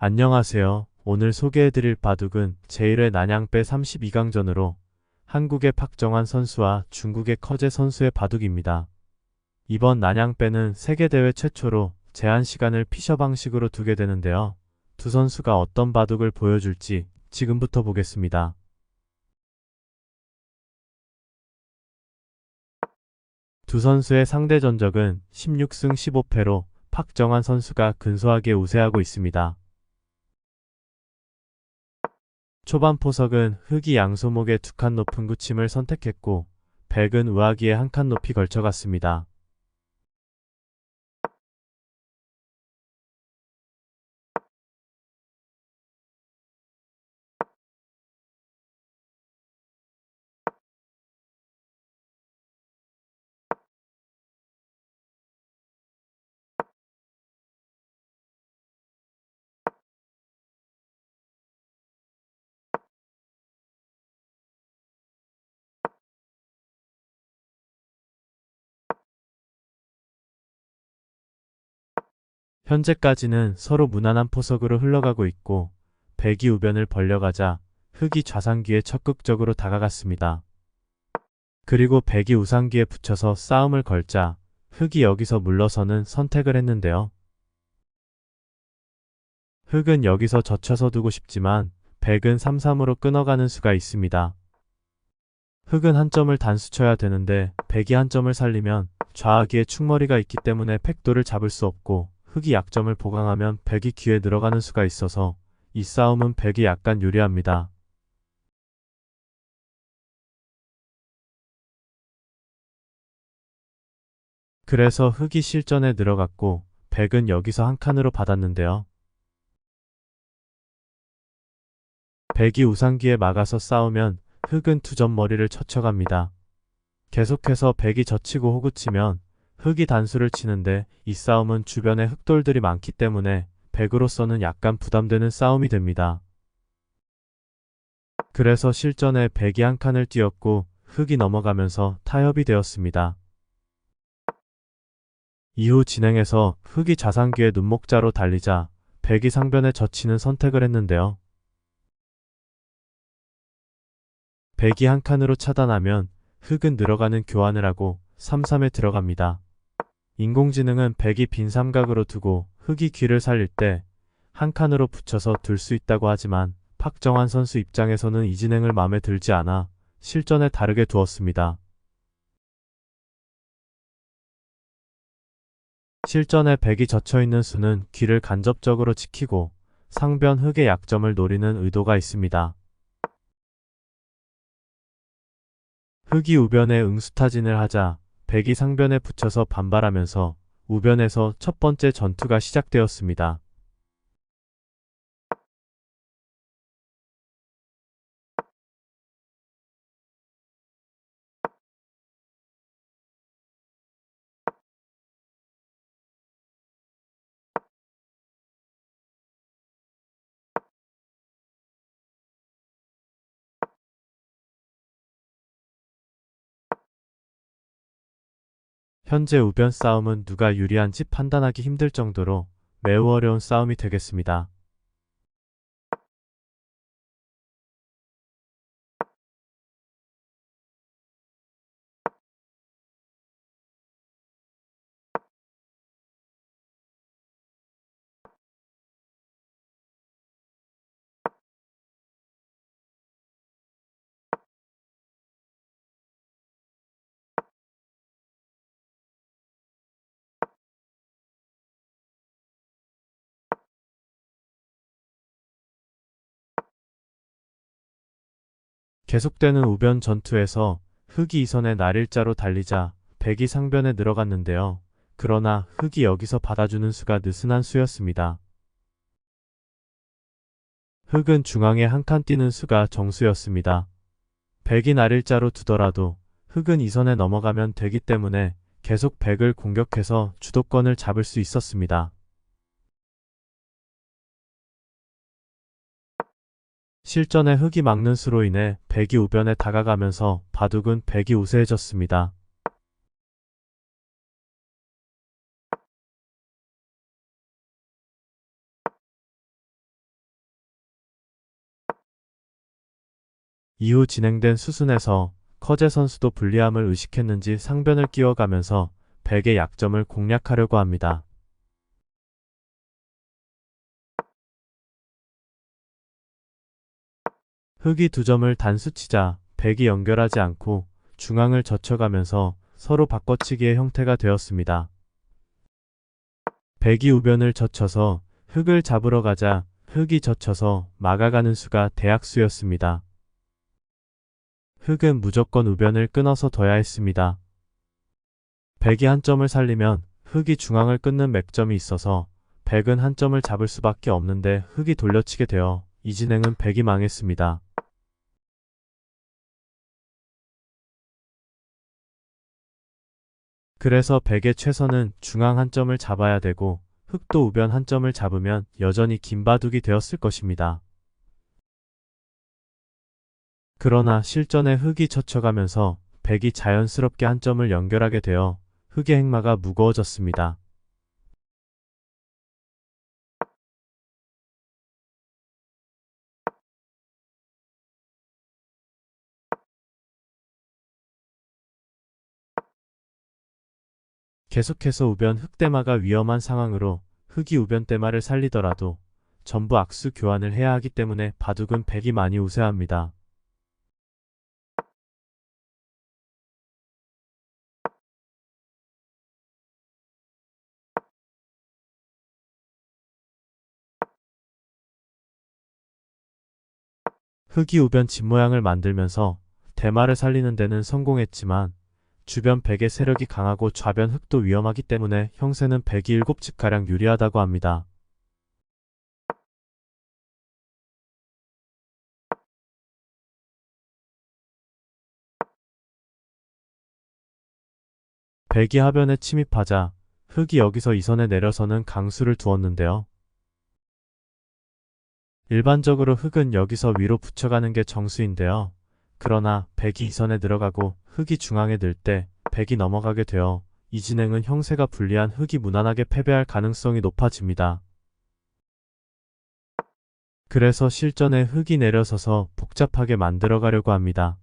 안녕하세요. 오늘 소개해드릴 바둑은 제1회 난양배 32강전으로 한국의 박정환 선수와 중국의 커제 선수의 바둑입니다. 이번 난양배는 세계대회 최초로 제한 시간을 피셔 방식으로 두게 되는데요. 두 선수가 어떤 바둑을 보여줄지 지금부터 보겠습니다. 두 선수의 상대 전적은 16승 15패로 박정환 선수가 근소하게 우세하고 있습니다. 초반 포석은 흑이 양소목의 두 칸 높은 구침을 선택했고 백은 우아기에 한칸 높이 걸쳐갔습니다. 현재까지는 서로 무난한 포석으로 흘러가고 있고 백이 우변을 벌려가자 흑이 좌상기에 적극적으로 다가갔습니다. 그리고 백이 우상기에 붙여서 싸움을 걸자 흑이 여기서 물러서는 선택을 했는데요. 흑은 여기서 젖혀서 두고 싶지만 백은 3-3으로 끊어가는 수가 있습니다. 흑은 한 점을 단수 쳐야 되는데 백이 한 점을 살리면 좌하기에 충머리가 있기 때문에 팩도를 잡을 수 없고 흑이 약점을 보강하면 백이 귀에 들어가는 수가 있어서 이 싸움은 백이 약간 유리합니다. 그래서 흑이 실전에 들어갔고 백은 여기서 한 칸으로 받았는데요. 백이 우상기에 막아서 싸우면 흑은 두 점 머리를 쳐쳐갑니다. 계속해서 백이 젖히고 호구치면 흑이 단수를 치는데 이 싸움은 주변에 흑돌들이 많기 때문에 백으로서는 약간 부담되는 싸움이 됩니다. 그래서 실전에 백이 한 칸을 띄었고 흑이 넘어가면서 타협이 되었습니다. 이후 진행해서 흑이 자상기에 눈목자로 달리자 백이 상변에 젖히는 선택을 했는데요. 백이 한 칸으로 차단하면 흑은 늘어가는 교환을 하고 3-3에 들어갑니다. 인공지능은 백이 빈 삼각으로 두고 흑이 귀를 살릴 때 한 칸으로 붙여서 둘수 있다고 하지만 박정환 선수 입장에서는 이 진행을 마음에 들지 않아 실전에 다르게 두었습니다. 실전에 백이 젖혀있는 수는 귀를 간접적으로 지키고 상변 흑의 약점을 노리는 의도가 있습니다. 흑이 우변에 응수타진을 하자 백이 상변에 붙여서 반발하면서 우변에서 첫 번째 전투가 시작되었습니다. 현재 우변 싸움은 누가 유리한지 판단하기 힘들 정도로 매우 어려운 싸움이 되겠습니다. 계속되는 우변 전투에서 흑이 이선의 날일자로 달리자 백이 상변에 들어갔는데요. 그러나 흑이 여기서 받아주는 수가 느슨한 수였습니다. 흑은 중앙에 한 칸 뛰는 수가 정수였습니다. 백이 날일자로 두더라도 흑은 이선에 넘어가면 되기 때문에 계속 백을 공격해서 주도권을 잡을 수 있었습니다. 실전에 흙이 막는 수로 인해 백이 우변에 다가가면서 바둑은 백이 우세해졌습니다. 이후 진행된 수순에서 커제 선수도 불리함을 의식했는지 상변을 끼워가면서 백의 약점을 공략하려고 합니다. 흑이 두 점을 단수치자 백이 연결하지 않고 중앙을 젖혀가면서 서로 바꿔치기의 형태가 되었습니다. 백이 우변을 젖혀서 흑을 잡으러 가자 흑이 젖혀서 막아가는 수가 대학수였습니다. 흑은 무조건 우변을 끊어서 둬야 했습니다. 백이 한 점을 살리면 흑이 중앙을 끊는 맥점이 있어서 백은 한 점을 잡을 수밖에 없는데 흑이 돌려치게 되어 이 진행은 백이 망했습니다. 그래서 백의 최선은 중앙 한 점을 잡아야 되고 흑도 우변 한 점을 잡으면 여전히 긴 바둑이 되었을 것입니다. 그러나 실전에 흑이 젖혀가면서 백이 자연스럽게 한 점을 연결하게 되어 흑의 행마가 무거워졌습니다. 계속해서 우변 흑대마가 위험한 상황으로 흑이 우변 대마를 살리더라도 전부 악수 교환을 해야 하기 때문에 바둑은 백이 많이 우세합니다. 흑이 우변 집모양을 만들면서 대마를 살리는 데는 성공했지만 주변 백의 세력이 강하고 좌변 흑도 위험하기 때문에 형세는 백이 7집가량 유리하다고 합니다. 백이 하변에 침입하자 흑이 여기서 이선에 내려서는 강수를 두었는데요. 일반적으로 흑은 여기서 위로 붙여가는 게 정수인데요. 그러나 백이 이선에 들어가고 흑이 중앙에 들 때 백이 넘어가게 되어 이 진행은 형세가 불리한 흑이 무난하게 패배할 가능성이 높아집니다. 그래서 실전에 흑이 내려서서 복잡하게 만들어가려고 합니다.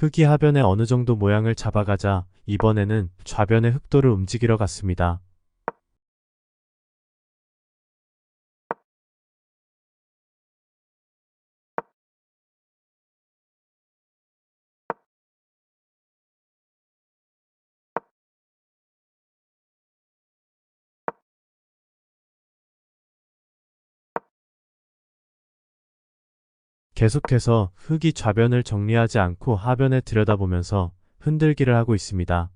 흑이 하변에 어느 정도 모양을 잡아가자 이번에는 좌변의 흑도를 움직이러 갔습니다. 계속해서 흑이 좌변을 정리하지 않고 하변에 들여다보면서 흔들기를 하고 있습니다.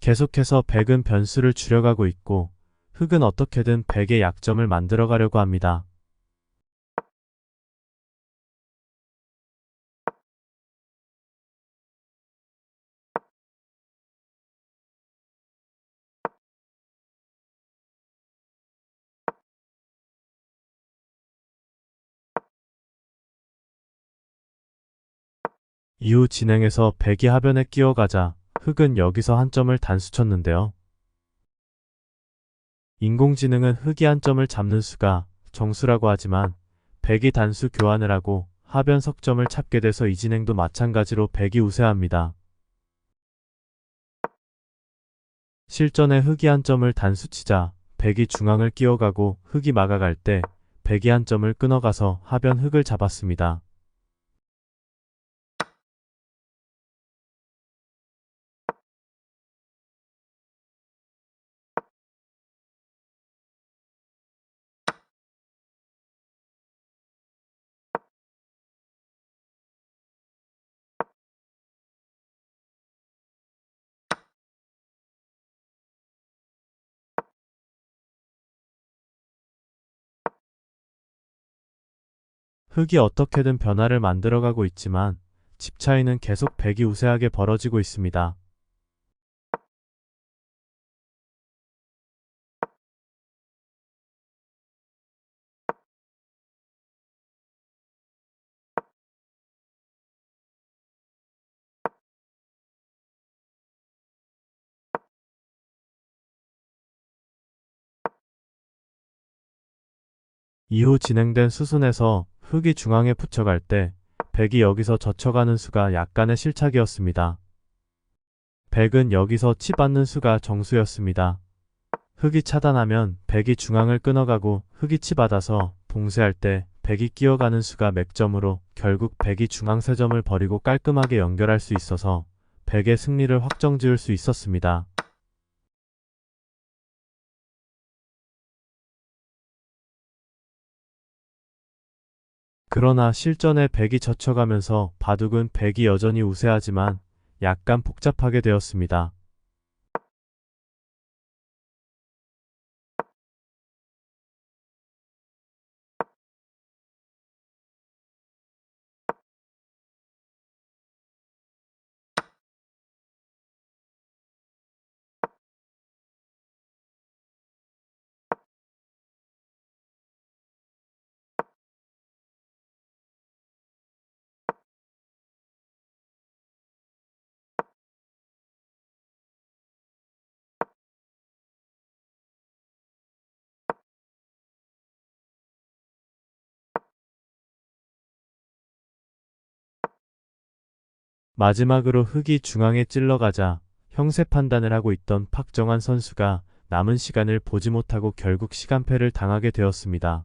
계속해서 백은 변수를 줄여가고 있고 흑은 어떻게든 백의 약점을 만들어가려고 합니다. 이후 진행해서 백이 하변에 끼어가자 흑은 여기서 한 점을 단수쳤는데요. 인공지능은 흑이 한 점을 잡는 수가 정수라고 하지만 백이 단수 교환을 하고 하변 석점을 찾게 돼서 이 진행도 마찬가지로 백이 우세합니다. 실전에 흑이 한 점을 단수치자 백이 중앙을 끼어가고 흑이 막아갈 때 백이 한 점을 끊어가서 하변 흑을 잡았습니다. 흑이 어떻게든 변화를 만들어가고 있지만 집 차이는 계속 백이 우세하게 벌어지고 있습니다. 이후 진행된 수순에서 흑이 중앙에 붙여갈 때 백이 여기서 젖혀가는 수가 약간의 실착이었습니다. 백은 여기서 치 받는 수가 정수였습니다. 흑이 차단하면 백이 중앙을 끊어가고 흑이 치 받아서 봉쇄할 때 백이 끼어가는 수가 맥점으로 결국 백이 중앙 세점을 버리고 깔끔하게 연결할 수 있어서 백의 승리를 확정 지을 수 있었습니다. 그러나 실전에 백이 젖혀가면서 바둑은 백이 여전히 우세하지만 약간 복잡하게 되었습니다. 마지막으로 흑이 중앙에 찔러가자 형세 판단을 하고 있던 박정환 선수가 남은 시간을 보지 못하고 결국 시간패를 당하게 되었습니다.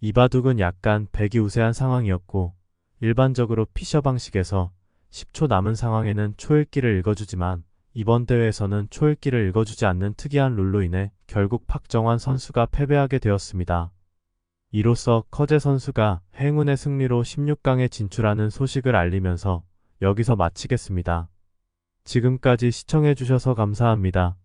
이 바둑은 약간 백이 우세한 상황이었고 일반적으로 피셔 방식에서 10초 남은 상황에는 초읽기를 읽어주지만 이번 대회에서는 초읽기를 읽어주지 않는 특이한 룰로 인해 결국 박정환 선수가 패배하게 되었습니다. 이로써 커제 선수가 행운의 승리로 16강에 진출하는 소식을 알리면서 여기서 마치겠습니다. 지금까지 시청해주셔서 감사합니다.